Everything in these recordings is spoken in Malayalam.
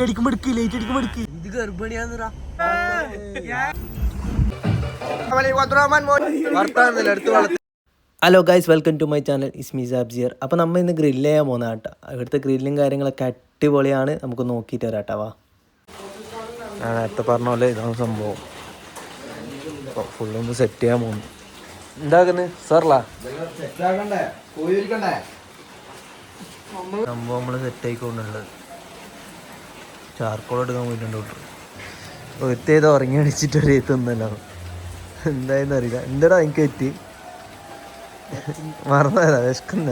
അടിക്കുമ്പോ എടുക്ക് ലൈറ്റ് അടിക്കുമ്പോ എടുക്ക്. ഇത് ഗർഭിണിയാന്നിറ വർത്താനല്ല അടുത്ത് വളർത്തി hello guys welcome to my channel ഇസ്മി സാബ്സിയർ അപ്പോൾ നമ്മൾ ഇന്ന് ഗ്രില്ല് ചെയ്യാൻ പോകുന്ന കേട്ടോ ഇവിടുത്തെ ഗ്രില്ലും കാര്യങ്ങളൊക്കെ അടിപൊളിയാണ്. നമുക്ക് നോക്കിയിട്ട് വരാം കേട്ടോ വാ. ഞാൻ നേരത്തെ പറഞ്ഞ പോലെ ഇതാണ് സംഭവം. ഫുള്ളൊന്ന് സെറ്റ് ചെയ്യാൻ പോകുന്നു എന്താക്കുന്നു? സാറല്ല സംഭവം നമ്മൾ സെറ്റ് ആയിക്കൊണ്ടുള്ളത്. ചാർക്കോൾ എടുക്കാൻ പോയിട്ടുണ്ട് കേട്ടോ ഒരുത്തേത് ഉറങ്ങി അടിച്ചിട്ട് ഒരു എത്തുന്നല്ലോ എന്തായെന്ന് അറിയില്ല. എന്താടാ എനിക്ക് പറ്റി? മറന്നതാ വിശക്കുന്ന.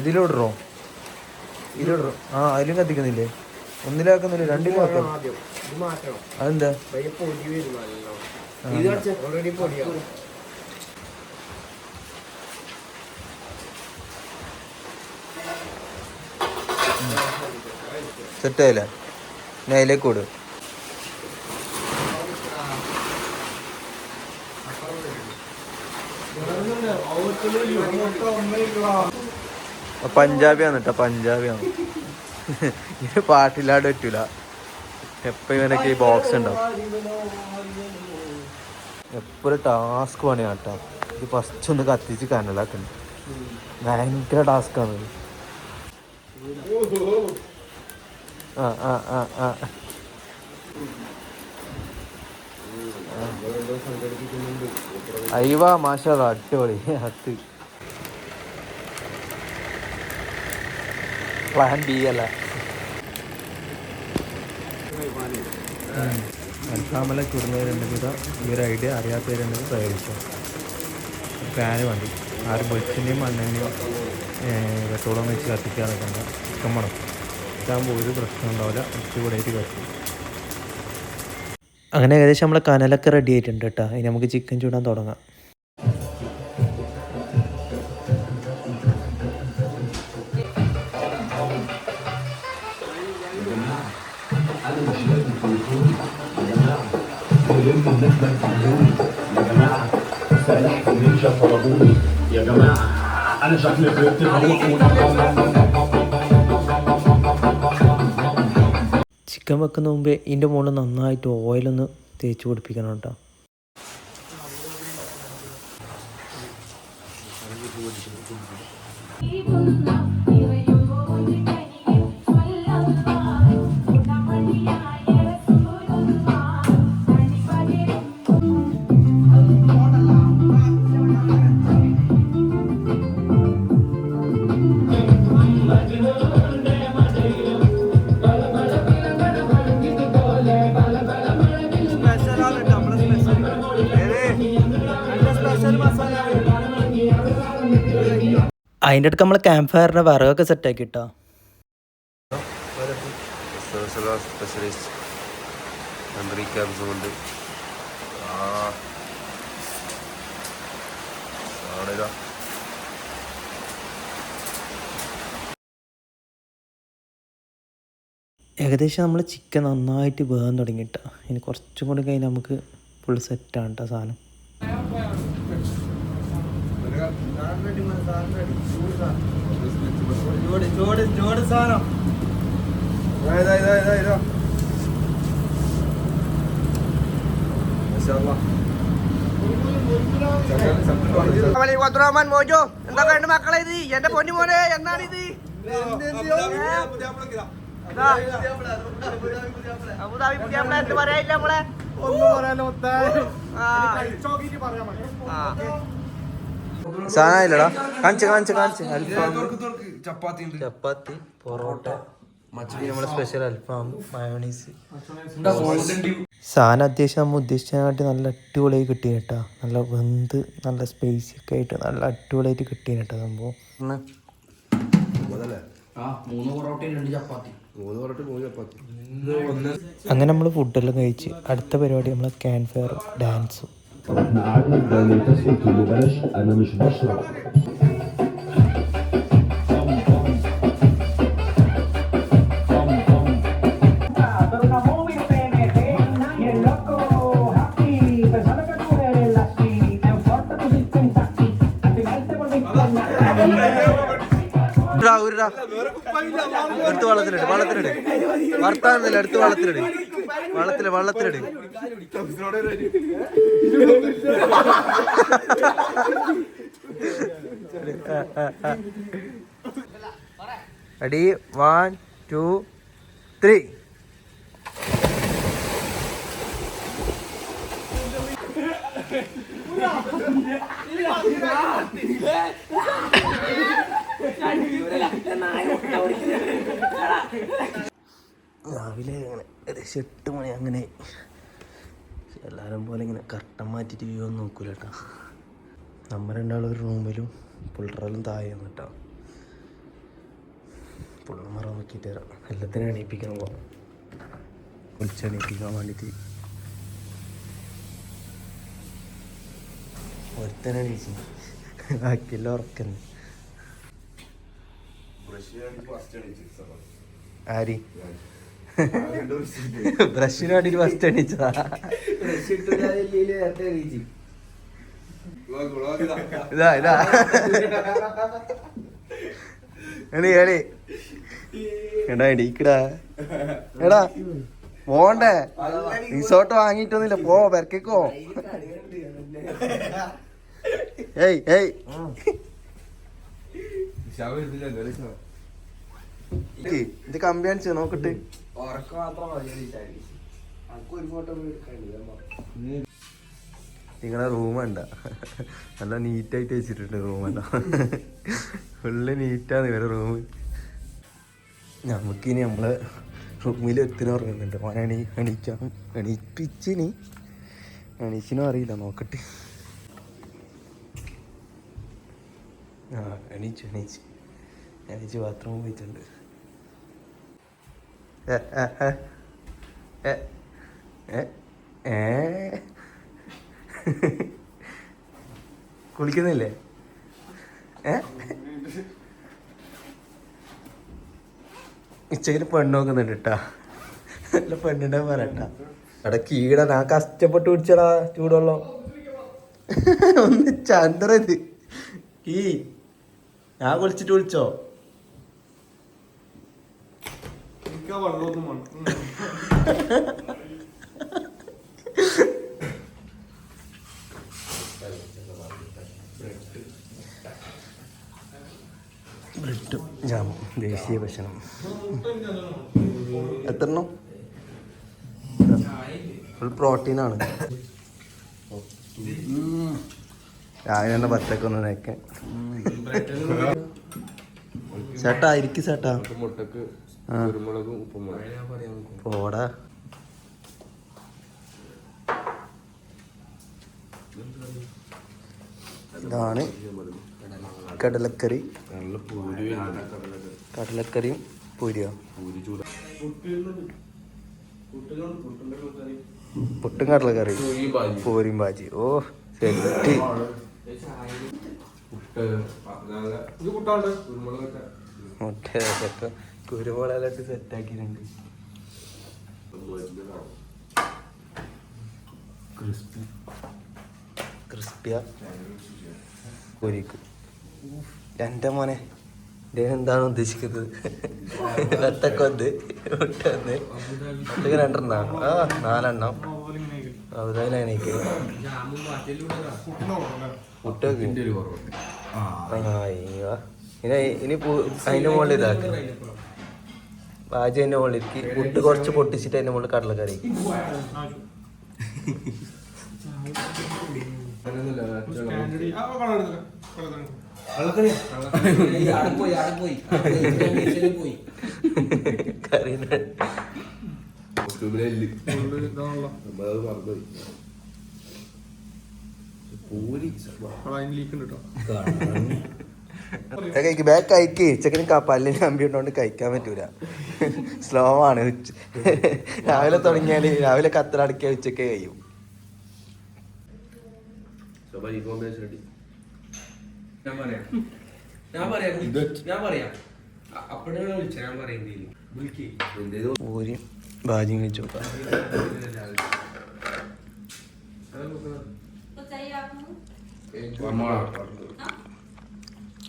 ഇതിലോടറോ ഇതിലോടറോ ആ അതിലും കത്തിക്കുന്നില്ലേ? ഒന്നിലാക്കുന്നില്ല രണ്ടിലും ആക്കാം? അതെന്താ? സെറ്റ് ആയില്ല ഞാൻ അതിലേക്ക് വിടും. പഞ്ചാബിയാണ് കേട്ടോ പഞ്ചാബിയാണ്. ഇത് പാട്ടില്ലാണ്ട് പറ്റൂല. എപ്പോ ഇവനൊക്കെ ഈ ബോക്സ് ഉണ്ടാവും എപ്പോഴും ടാസ്ക് പണിയാണ് കേട്ടോ ഇത് ഫസ്റ്റ് ഒന്ന് കത്തിച്ച് കനലാക്കുന്നു ഭയങ്കര ടാസ്ക്കാണ് ആ ആ മാഷാ അടിപൊളി. അത്. പ്ലാൻ ബി അല്ല. അൽഫാമലൊക്കെ രണ്ട് ഇതാ ഈ ഒരു ഐഡിയ അറിയാത്തവരുണ്ടെങ്കിൽ പ്രയോഗിച്ചു. ഫാന് വണ്ടി. ആരും വെളിച്ചെണ്ണയും മണ്ണെണ്ണയും പെട്രോളും വെച്ച് കത്തിക്കാതെ കണ്ട ചിക്കൻ മണം ഇതാകുമ്പോൾ ഒരു പ്രശ്നം ഉണ്ടാവില്ല അടിപൊളിയായിട്ട് കത്തും അങ്ങനെ ഏകദേശം നമ്മളെ കനലൊക്കെ റെഡി ആയിട്ടുണ്ട് കേട്ടോ ഇനി നമുക്ക് ചിക്കൻ ചൂടാൻ തുടങ്ങാം ليش طلبوني يا جماعه انا شكلي كنت ചിക്കൻ വെക്കുന്ന മുമ്പേ ഇതിന്റെ മുകളിൽ നന്നായിട്ട് ഓയിലൊന്ന് തേച്ച് പിടിപ്പിക്കണം കേട്ടോ. അതിന്റെ അടുക്ക് നമ്മൾ ക്യാമ്പ് ഫയറിന്റെ വിറകൊക്കെ സെറ്റാക്കി ആണിതാ ഏകദേശം നമ്മൾ ചിക്കൻ നന്നായിട്ട് വേകാൻ തുടങ്ങിയിട്ടാണ് ഇനി കുറച്ചും കൂടി കഴിഞ്ഞാൽ നമുക്ക് ഫുൾ സെറ്റാണ് കേട്ടോ സാധനം റഹ്മാൻ മോജോ എന്താ കണ്ടു മക്കളെ ഇത്? എന്റെ പൊന്നു മോനെ എന്നാണ് ഇത് അബുദാബി പുതിയ പറയാനില്ല നമ്മളെ. ആ. ആ. സാധനമില്ലടാ കാണിച്ച് കാണിച്ച് കാണിച്ച്. അൽഫാം. ചപ്പാത്തി പൊറോട്ട. പിന്നെ നമ്മളെ സ്പെഷ്യൽ അൽഫാം മയോണീസ് സാധനം അത്യാവശ്യം നമ്മൾ ഉദ്ദേശിച്ചതിനായിട്ട് നല്ല അടിപൊളിയായി കിട്ടി കേട്ടോ നല്ല വെന്ത് നല്ല സ്പേസി ഒക്കെ ആയിട്ട് നല്ല അടിപൊളിയായിട്ട് കിട്ടി കേട്ടോ സംഭവം. അങ്ങനെ നമ്മൾ ഫുഡെല്ലാം കഴിച്ച് അടുത്ത പരിപാടി നമ്മളെ ക്യാൻ ഫയർ ഡാൻസും احنا قعدنا بدل تسكت بلاش انا مش بشرب Pero una movie PNT y el loco happy. Pensaba que tú eres así. Te importa tu sistema así. Al final te volviste una ഉരുടാ, ഉരുടാ. എടുത്ത് വെള്ളത്തിലിട് വെള്ളത്തിലിട് വർത്താനത്തില്ല എടുത്ത് വെള്ളത്തിലിട് വെള്ളത്തിൽ വെള്ളത്തിലിട്. റെഡി? One two three. രാവിലെ അങ്ങനെ ഏകദേശം എട്ട് മണി അങ്ങനെ എല്ലാവരും പോലെ ഇങ്ങനെ കർട്ടൻ മാറ്റിയിട്ട് വ്യൂ ഒന്നും നോക്കൂല കേട്ടോ. നമ്മൾ രണ്ടാളും ഒരു റൂമിലും പുള്ളറലും താഴെയാണ് കേട്ടോ. പുള്ളമാറ നോക്കിയിട്ട് തരാം എല്ലാത്തിനും എണീപ്പിക്കണം പോകാം വിളിച്ചെണീപ്പിക്കാൻ വേണ്ടിയിട്ട്. ഒരുത്തനെ എണീച്ചു. ബാക്കിയെല്ലാം ഉറക്കുന്നു. ആരി? ബ്രഷിന് വേണ്ടിട്ട് ഫസ്റ്റ് എണീച്ചതാ. ഇതാ ഇതാ. എണീ എണീ. എടാ എണീക്കടാ. എടാ പോണ്ടേ? റിസോർട്ട് വാങ്ങിയിട്ടൊന്നുമില്ല. പോ പെരക്കോ ഏയ് ഏയ്. ഇത് കമ്പി കാണിച്ചു നോക്കട്ടെ നിങ്ങളെ റൂം വേണ്ട. നല്ല നീറ്റായിട്ട് വെച്ചിട്ടുണ്ട് റൂം വേണ്ട ഫുള്ള് നീറ്റാണ് ഇവരുടെ റൂം നമുക്കിനി നമ്മളെ റൂമിൽ എത്തിന് ഉറങ്ങുന്നുണ്ട്. മോനെ എണീ എണീക്കാം എണീപ്പിച്ചിനി എണീച്ചിനും അറിയില്ല നോക്കട്ടെ. ആ എണീച്ചു എണീച്ച്. എണീച്ച് ബാത്റൂമിൽ പോയിട്ടുണ്ട്. കുളിക്കുന്നില്ലേ? ഇച്ചയിൽ പെണ്ണ് നോക്കുന്നുണ്ട് കേട്ടാ നല്ല പെണ്ണിന്റെ പറയട്ടാ. എടാ കീട ഞാൻ കഷ്ടപ്പെട്ട് കുടിച്ചടാ ചൂടുവെള്ളം. ഒന്ന് ചന്ദ്രത് ഈ ഞാൻ കുളിച്ചിട്ട് വിളിച്ചോ ബ്രെഡും ജാം ദേശീയ ഭക്ഷണം. എത്രണ്ണം? ഫുൾ പ്രോട്ടീനാണ്. രാവിലെ തന്നെ പത്തൊക്കെ ഒന്ന് നേക്കെ ചേട്ടാ ഇരിക്കും ചേട്ടാ. മുട്ടക്ക്. കുരുമുളകും ഉപ്പുമുളകും. പോടാ. ഇതാണ് കടലക്കറി. നല്ല പൂരി കടലക്കറിയും പൂരിയോ? പൂരി ചൂട. പുട്ടും കടലക്കറി പൂരിയും ബാജി ഓ സെറ്റ് മുട്ട കുരുമുളകൊക്കെ സെറ്റാക്കിയിട്ടുണ്ട്. ക്രിസ്പി. ക്രിസ്പിയ? എന്റെ മോനെ എന്താണ് ഉദ്ദേശിക്കുന്നത്. വെട്ടക്കൊന്ന് ഒട്ടൊന്ന് ഒന്ന് രണ്ടെണ്ണ? ആ നാലെണ്ണം. മുട്ടക്ക് ഒരു കുറവുണ്ട്. അയ്യോ. ഇനി അതിന്റെ മുകളിൽ ഇതാക്കി. ബാജി അതിന്റെ മുകളിലേക്ക്. പുട്ട് കുറച്ച് പൊട്ടിച്ചിട്ട് എന്റെ മുകളിൽ കടലക്കറി. കറി യൂട്യൂബിലെ എല്ല് കേട്ടോ പൂരി കഴിക്ക് ബാക്ക് കഴിക്ക് ചെക്കന് ക- പല്ലിന് കമ്പി ഉണ്ടോണ്ട് കഴിക്കാൻ പറ്റൂല. സ്ലോ ആണ്. ഉച്ച- രാവിലെ തുടങ്ങിയാൽ രാവിലെ കത്തലടക്കിയ ഉച്ചയ്ക്ക് കഴിയും. ഞാൻ പറയാം. ഞാൻ പറയാം. ഞാൻ അപ്പോഴാണ് വിളിച്ചത് ഞാൻ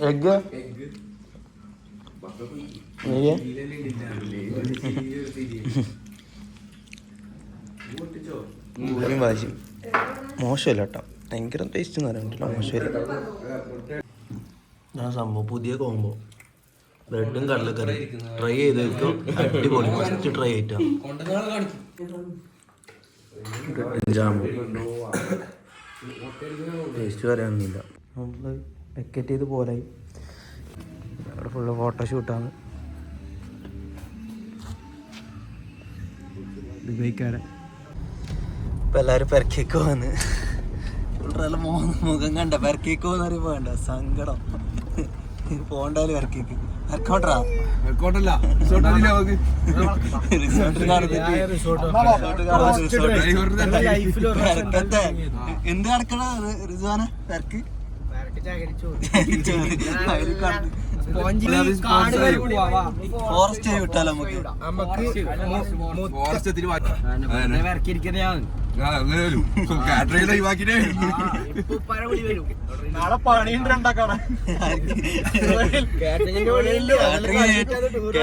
എഗ് പൂരിയും വാശി മോശമല്ല കേട്ടോ. ഭയങ്കര ടേസ്റ്റ് എന്ന് പറയാൻ മോശമല്ല. ഞാൻ സംഭവം. പുതിയ കോമ്പോ ബ്രെഡും കടലക്കറി ട്രൈ ചെയ്ത് വെക്കും അടിപൊളി. ഫസ്റ്റ് ട്രൈ ആയിട്ടാ. ജാമ്പു ടേസ്റ്റ് പറയാനൊന്നുമില്ല. നമ്മൾ വെക്കറ്റ് ചെയ്ത് പോലായി അവിടെ ഫുള്ള് ഫോട്ടോഷൂട്ടാണ് ദുബൈക്കാരൻ ഇപ്പം എല്ലാവരും പെരക്കേക്ക് എന്ന് ഉള്ള മുഖം കണ്ട പെരക്കേക്ക് എന്ന് പറയുമ്പോൾ വേണ്ട സങ്കടം. പോണ്ടാൽ പെരക്കേക്ക്. പെരക്കോട്ടറാ? എന്ത് നടക്കണ റിസ്വാന പെരക്ക്? ഫോറസ്റ്റ് വിട്ടാലോ നമുക്ക്?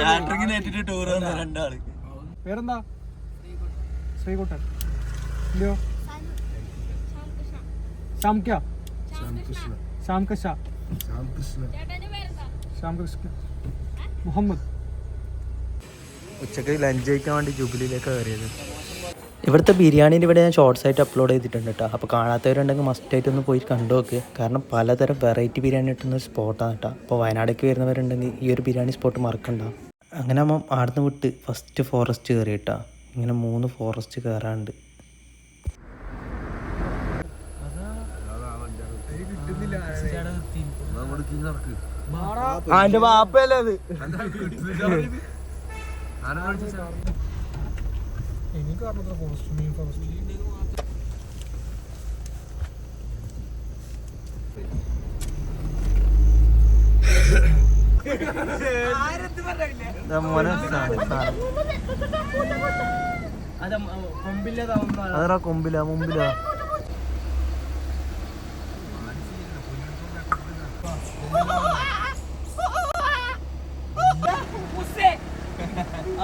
കാറ്ററിംഗിന് ഏറ്റിട്ട് ടൂർ വന്ന. രണ്ടാൾ. പേരെന്താ? ശ്രീകുട്ടൻ. ഇല്ലയോ? ശ്യാംക്യ ശ്യാംകൃഷ്ണ ശ്യാംകൃഷ്ണ. മുഹമ്മദ്. ഉച്ചയ്ക്ക് ലഞ്ച് കഴിക്കാൻ വേണ്ടി ജൂബിലിയിലേക്ക് കയറിയത്. ഇവിടുത്തെ ബിരിയാണീന്റെ ഇവിടെ ഞാൻ ഷോർട്സ് ആയിട്ട് അപ്ലോഡ് ചെയ്തിട്ടുണ്ട് കേട്ടോ. അപ്പോൾ കാണാത്തവരുണ്ടെങ്കിൽ മസ്റ്റായിട്ട് ഒന്ന് പോയി കണ്ടു നോക്ക്. കാരണം പലതരം വെറൈറ്റി ബിരിയാണി കിട്ടുന്ന ഒരു സ്പോട്ടാണ് കേട്ടോ. അപ്പോൾ വയനാടേക്ക് വരുന്നവരുണ്ടെങ്കിൽ ഈ ഒരു ബിരിയാണി സ്പോട്ട് മറക്കണ്ട. അങ്ങനെ നമ്മൾ ആടുന്ന് വിട്ട് ഫസ്റ്റ് ഫോറസ്റ്റ് കയറി കേട്ടോ. ഇങ്ങനെ മൂന്ന് ഫോറസ്റ്റ് കയറാണ്ട് നടക്ക്. അതിന്റെ വാപ്പയല്ലേ അത്? എനിക്ക് അറിഞ്ഞത്ര ഫോറസ്റ്റ് മീൻ ഫോറസ്റ്റ് മോനെ. സാധനം, സാധനം. കൊമ്പില മുമ്പിലാ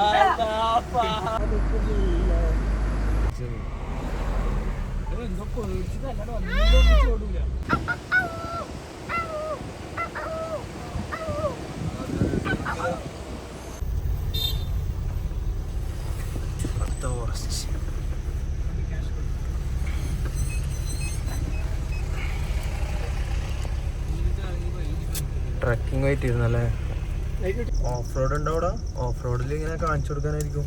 ഫോറസ്റ്റ് ട്രക്കിംഗ് ആയിട്ടിരുന്നല്ലേ? ഓഫ് റോഡ് ഉണ്ടോ അവിടെ? ഓഫ് റോഡിൽ ഇങ്ങനെ കാണിച്ചു കൊടുക്കാനായിരിക്കും.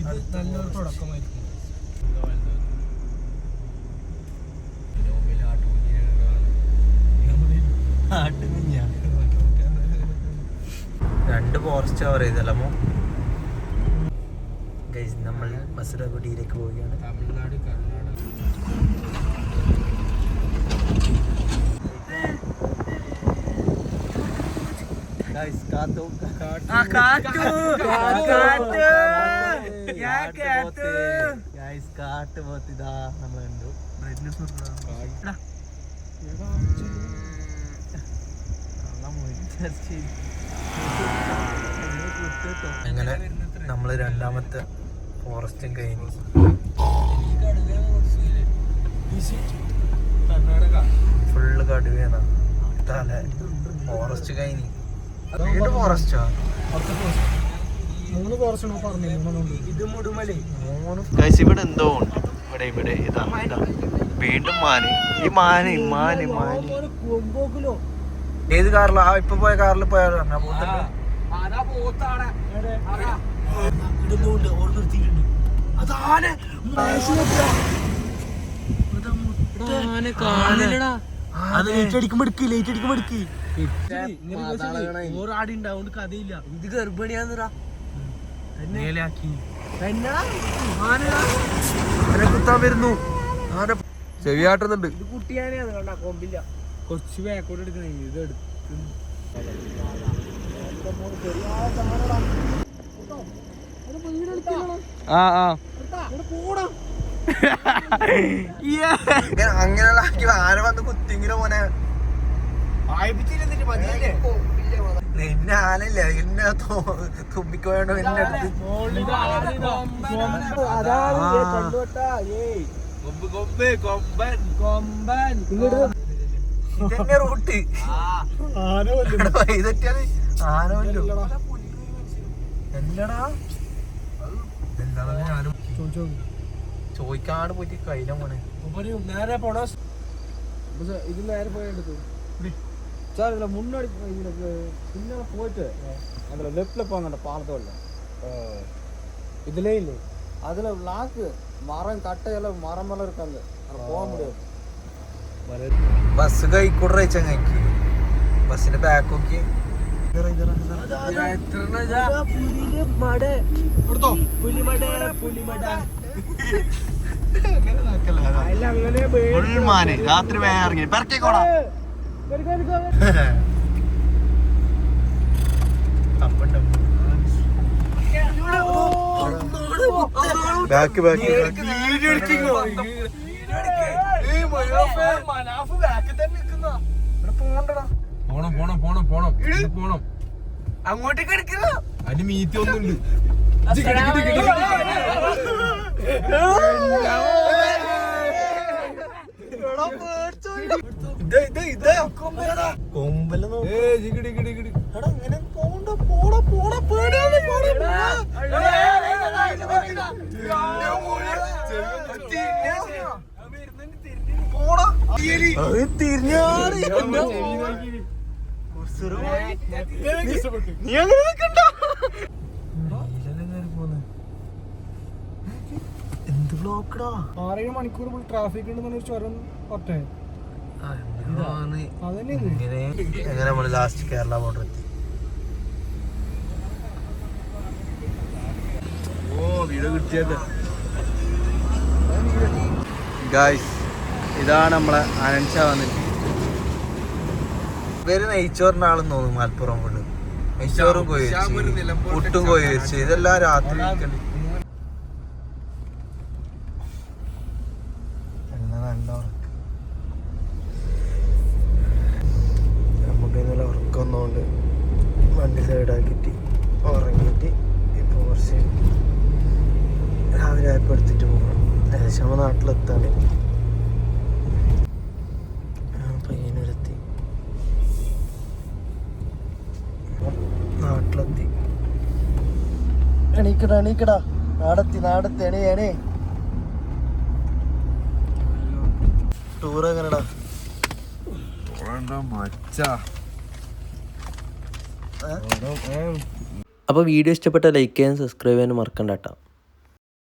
ഇത് നല്ലൊരു തുടക്കമായിരിക്കും. രണ്ട് ഫോറസ്റ്റ് കവർ ചെയ്തല്ലോ ഗൈസ് നമ്മൾ മസുരകുടിയിലേക്ക് പോവുകയാണ്. തമിഴ്നാട് കർണാടക. കാട്ട് പോത്ത്. ഇതാ നമ്മൾ കണ്ടു. അങ്ങനെ നമ്മൾ രണ്ടാമത്തെ ഫോറസ്റ്റും കഴിഞ്ഞു. ഫുള്ള് കടുവയാണ്. തല ഫോറസ്റ്റ് കഴിഞ്ഞു. വീണ്ടും ഫോറസ്റ്റാ മൂന്ന് ഫോറസ്റ്റ് പറഞ്ഞു? ഇത് മുടുമലേ. മൂന്ന് ഇവിടെ എന്തോ ഉണ്ട്. ഇവിടെ ഇവിടെ. ഇതാ ഇതാ. വീണ്ടും മാന്. ഈ മാന് മാന് മാന്. ഏത് കാറിലാ ആ ഇപ്പൊ പോയ കാറിൽ പോയ അതാ അത് ലേറ്റ് അടിക്കുമ്പോ എടുക്ക് ലേറ്റ് അടിക്കുമ്പോ എടുക്ക്. ഓറാടി ഉണ്ടാവുകൊണ്ട് കഥയില്ല. ഇത് ഗർഭിണിയാന്നിറാ കുത്താൻ വരുന്നു. ചെവിയാട്ടുന്നുണ്ട്. ഇത് കുട്ടിയാനെയാണ് കണ്ട കൊമ്പില്ല. കുറച്ച് ബാക്കോട്ട് എടുക്കണേ ഇത് എടുത്ത്. ആ ആ. അങ്ങനെയുള്ള ആരെ വന്ന് കുത്തിങ്കിലോ മോനെ. നിന്നെ ആനല്ല? എന്നെ തുമ്പിക്കോയണ്ടോ എന്നെ അടുത്ത് ഇതന്നെ റൂട്ട്. ഇതൊക്കെയാണ് ആന വല്ലോ എന്നടാ? ആരും ഞാനും ചോദിക്കാണ്ട് പോയിട്ട് കഴിഞ്ഞ പോണെ നേരെ പോണ ഇത് നേരെ പോയെടുത്തു சார் இதில் முன்னாடி இதுல பின்னால போயிட்டு அதில் லெஃப்டில் போங்கண்ட பாலத்தோட இதுலே இல்லை அதில் லாக்கு மரம் கட்டையெல்லாம் மரமெல்லாம் இருக்காங்க அதில் போக முடியாது ബസ് കൈക്കൂടെ ചങ്ങക്ക് ബസ്സിന്റെ ബാക്ക് നോക്കി രാത്രി വേഗം ഇറങ്ങി. പെറക്കിക്കോടാ. ബാക്ക് ബാക്ക് പോണം പോണം പോണം പോണം. പോണം. അങ്ങോട്ടേക്ക് എടുക്കുന്ന അതിന് മീറ്റ് ഒന്നുണ്ട് കൊമ്പൽ നീ അങ്ങനെ നിൽക്കണ്ട എന്ത് ബ്ലോക്കടാ ആറേഴ് മണിക്കൂർ ഫുൾ ട്രാഫിക് ഉണ്ടെന്നൊരു ചുരം ഒറ്റ. എങ്ങനെ നമ്മൾ ലാസ്റ്റ് കേരള ബോർഡർ എത്തി. ഓ ഗായ്സ് ഇതാണ് നമ്മളെ അനൻഷ വന്നിട്ട്. ഇവർ നെയ്ച്ചോറിന്റെ ആളെന്ന് തോന്നുന്നു മലപ്പുറം കൊണ്ട്. നെയ്ച്ചോറും കോഴി ശ്യാം ഒരു വെച്ച് നിലമ്പൂർ പുട്ടും കോഴി വെച്ച് ഇതെല്ലാം രാത്രി നമ്മൾ നാട്ടിലെത്താണ് പയ്യനൂരെത്തി നാട്ടിലെത്തി. എണീക്കടാ എണീക്കടാ. നാടെത്തി നാടെത്തി. എണീ എണീ. ടൂർ എങ്ങനെടാ മച്ചാ? അപ്പോൾ വീഡിയോ ഇഷ്ടപ്പെട്ട ലൈക്ക് ചെയ്യാനും സബ്സ്ക്രൈബ് ചെയ്യാനും മറക്കണ്ട കേട്ടോ.